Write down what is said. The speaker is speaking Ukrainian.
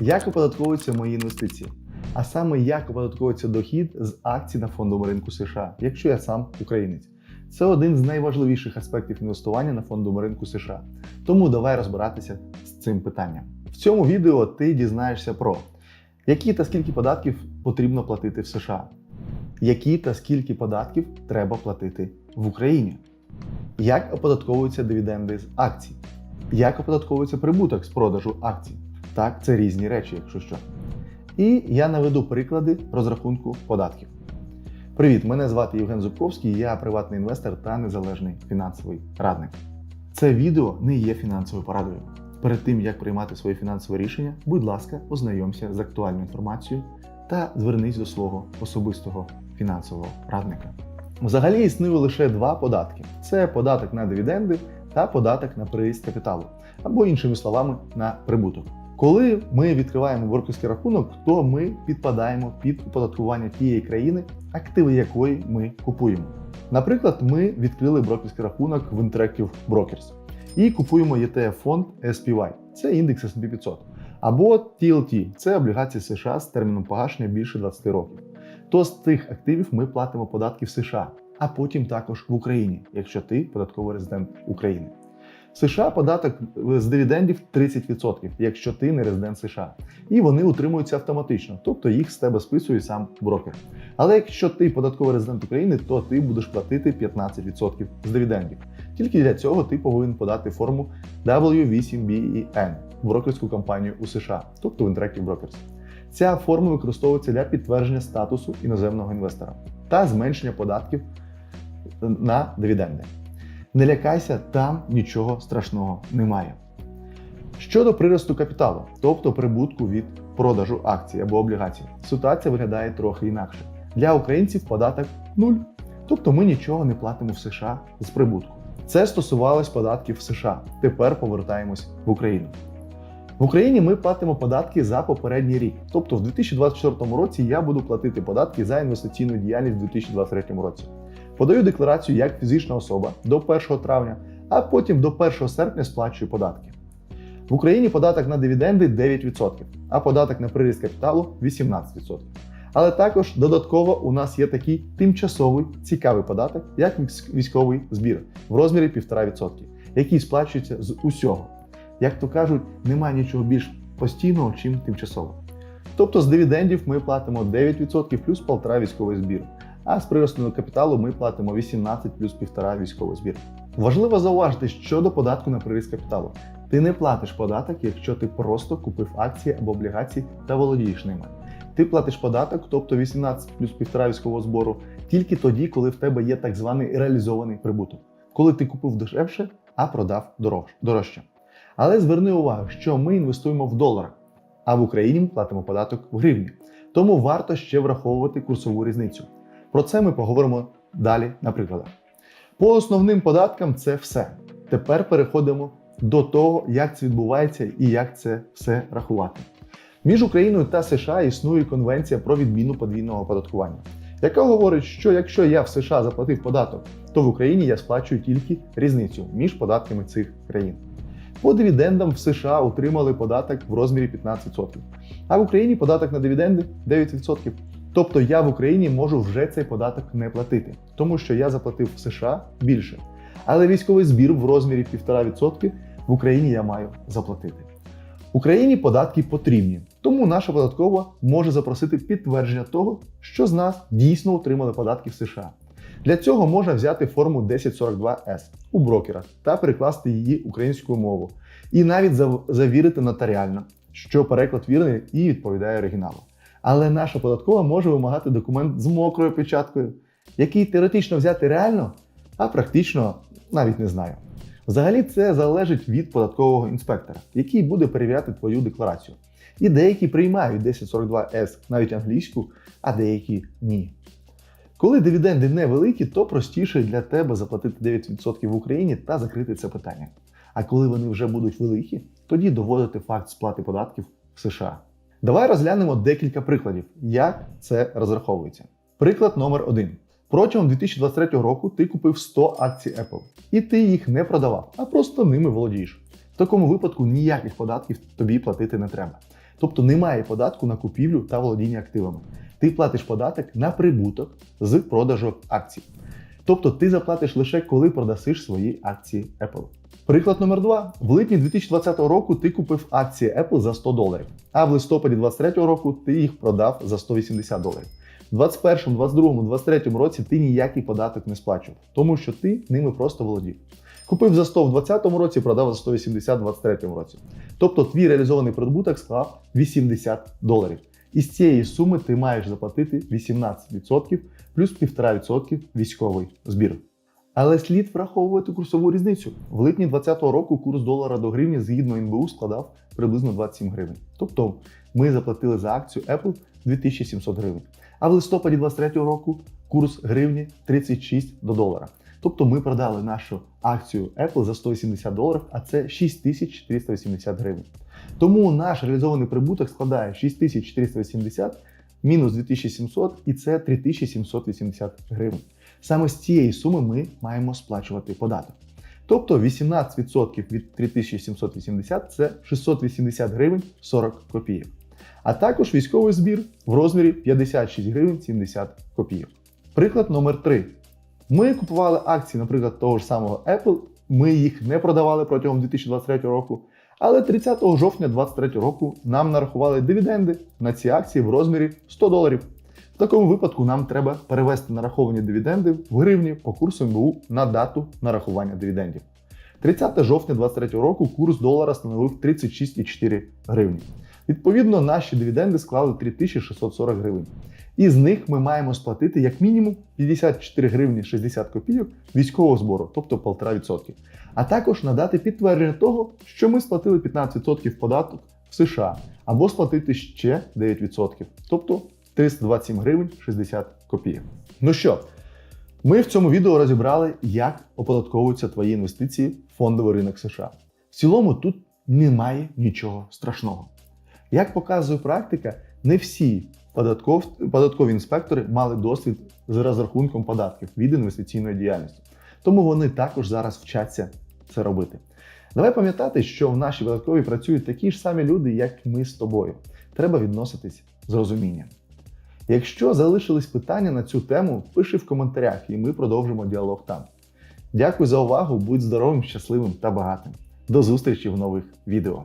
Як оподатковуються мої інвестиції? А саме як оподатковується дохід з акцій на фондовому ринку США, якщо я сам українець. Це один з найважливіших аспектів інвестування на фондовому ринку США. Тому давай розбиратися з цим питанням. В цьому відео ти дізнаєшся про які та скільки податків потрібно платити в США, які та скільки податків треба платити в Україні, як оподатковуються дивіденди з акцій, як оподатковується прибуток з продажу акцій. Так, це різні речі, якщо що. І я наведу приклади розрахунку податків. Привіт, мене звати Євген Зубковський, я приватний інвестор та незалежний фінансовий радник. Це відео не є фінансовою порадою. Перед тим як приймати своє фінансове рішення, будь ласка, ознайомся з актуальною інформацією та звернись до свого особистого фінансового радника. Взагалі існує лише два податки: це податок на дивіденди та податок на приріст капіталу, або іншими словами, на прибуток. Коли ми відкриваємо брокерський рахунок, то ми підпадаємо під оподаткування тієї країни, активи якої ми купуємо. Наприклад, ми відкрили брокерський рахунок в Interactive Brokers і купуємо ETF фонд SPY, це індекс S&P 500, або TLT, це облігації США з терміном погашення більше 20 років. То з цих активів ми платимо податки в США, а потім також в Україні, якщо ти податковий резидент України. США податок з дивідендів 30%, якщо ти не резидент США. І вони утримуються автоматично, тобто їх з тебе списує сам брокер. Але якщо ти податковий резидент України, то ти будеш платити 15% з дивідендів. Тільки для цього ти повинен подати форму W8BEN в брокерську компанію у США, тобто в Interactive Brokers. Ця форма використовується для підтвердження статусу іноземного інвестора та зменшення податків на дивіденди. Не лякайся, там нічого страшного немає. Щодо приросту капіталу, тобто прибутку від продажу акцій або облігацій, ситуація виглядає трохи інакше. Для українців податок 0. Тобто ми нічого не платимо в США з прибутку. Це стосувалось податків в США. Тепер повертаємось в Україну. В Україні ми платимо податки за попередній рік. Тобто в 2024 році я буду платити податки за інвестиційну діяльність у 2023 році. Подаю декларацію як фізична особа до 1 травня, а потім до 1 серпня сплачую податки. В Україні податок на дивіденди 9%, а податок на приріст капіталу 18%. Але також додатково у нас є такий тимчасовий цікавий податок, як військовий збір в розмірі 1,5%, який сплачується з усього. Як то кажуть, немає нічого більш постійного, чим тимчасово. Тобто з дивідендів ми платимо 9% плюс 1,5 військовий збір, а з приросту капіталу ми платимо 18 плюс 1,5 військовий збір. Важливо зауважити щодо податку на приріст капіталу. Ти не платиш податок, якщо ти просто купив акції або облігації та володієш ними. Ти платиш податок, тобто 18 плюс 1,5 військового збору, тільки тоді, коли в тебе є так званий реалізований прибуток, коли ти купив дешевше, а продав дорожче. Але зверни увагу, що ми інвестуємо в доларах, а в Україні платимо податок в гривні. Тому варто ще враховувати курсову різницю. Про це ми поговоримо далі на прикладах. По основним податкам це все. Тепер переходимо до того, як це відбувається і як це все рахувати. Між Україною та США існує конвенція про відміну подвійного оподаткування, яка говорить, що якщо я в США заплатив податок, то в Україні я сплачую тільки різницю між податками цих країн. По дивідендам в США отримали податок в розмірі 15%, а в Україні податок на дивіденди 9%. Тобто я в Україні можу вже цей податок не платити, тому що я заплатив в США більше. Але військовий збір в розмірі 1,5% в Україні я маю заплатити. Україні податки потрібні, тому наша податкова може запросити підтвердження того, що з нас дійсно отримали податки в США. Для цього можна взяти форму 1042С у брокера та перекласти її українською мовою, і навіть завірити нотаріально, що переклад вірний і відповідає оригіналу. Але наша податкова може вимагати документ з мокрою печаткою, який теоретично взяти реально, а практично навіть не знаю. Взагалі, це залежить від податкового інспектора, який буде перевіряти твою декларацію. І деякі приймають 1042С навіть англійську, а деякі ні. Коли дивіденди невеликі, то простіше для тебе заплатити 9% в Україні та закрити це питання. А коли вони вже будуть великі, тоді доводити факт сплати податків в США. Давай розглянемо декілька прикладів, як це розраховується. Приклад номер один. Протягом 2023 року ти купив 100 акцій Apple, і ти їх не продавав, а просто ними володієш. В такому випадку ніяких податків тобі платити не треба. Тобто немає податку на купівлю та володіння активами. Ти платиш податок на прибуток з продажу акцій. Тобто ти заплатиш лише коли продасиш свої акції Apple. Приклад номер два. В липні 2020 року ти купив акції Apple за 100 доларів, а в листопаді 2023 року ти їх продав за 180 доларів. В 21, 22, 23 році ти ніякий податок не сплачував, тому що ти ними просто володів. Купив за 100 в 2020 році, продав за 180 в 2023 році. Тобто твій реалізований прибуток склав 80 доларів. Із цієї суми ти маєш заплатити 18% плюс 1,5% військовий збір. Але слід враховувати курсову різницю. В липні 2020 року курс долара до гривні згідно НБУ складав приблизно 27 гривень. Тобто ми заплатили за акцію Apple 2700 гривень. А в листопаді 2023 року курс гривні 36 до долара. Тобто ми продали нашу акцію Apple за 180 доларів, а це 6480 гривень. Тому наш реалізований прибуток складає 6480 мінус 2700 і це 3780 гривень. Саме з цієї суми ми маємо сплачувати податок. Тобто 18% від 3780 це 680 гривень 40 копійок. А також військовий збір в розмірі 56 гривень 70 копійок. Приклад номер 3. Ми купували акції, наприклад, того ж самого Apple. Ми їх не продавали протягом 2023 року. Але 30 жовтня 2023 року нам нарахували дивіденди на ці акції в розмірі 100 доларів. В такому випадку нам треба перевести нараховані дивіденди в гривні по курсу НБУ на дату нарахування дивідендів. 30 жовтня 2023 року курс долара становив 36,4 гривні. Відповідно, наші дивіденди склали 3640 гривень. І з них ми маємо сплатити як мінімум 54 гривні 60 копійок військового збору, тобто 1,5%. А також надати підтвердження того, що ми сплатили 15% податок в США, або сплатити ще 9%, тобто 327 гривень 60 копійок. Ну що, ми в цьому відео розібрали, як оподатковуються твої інвестиції в фондовий ринок США. В цілому тут немає нічого страшного. Як показує практика, не всі податков, податкові інспектори мали досвід з розрахунком податків від інвестиційної діяльності. Тому вони також зараз вчаться це робити. Давай пам'ятати, що в нашій податковій працюють такі ж самі люди, як ми з тобою. Треба відноситись з розумінням. Якщо залишились питання на цю тему, пиши в коментарях, і ми продовжимо діалог там. Дякую за увагу, будь здоровим, щасливим та багатим. До зустрічі в нових відео.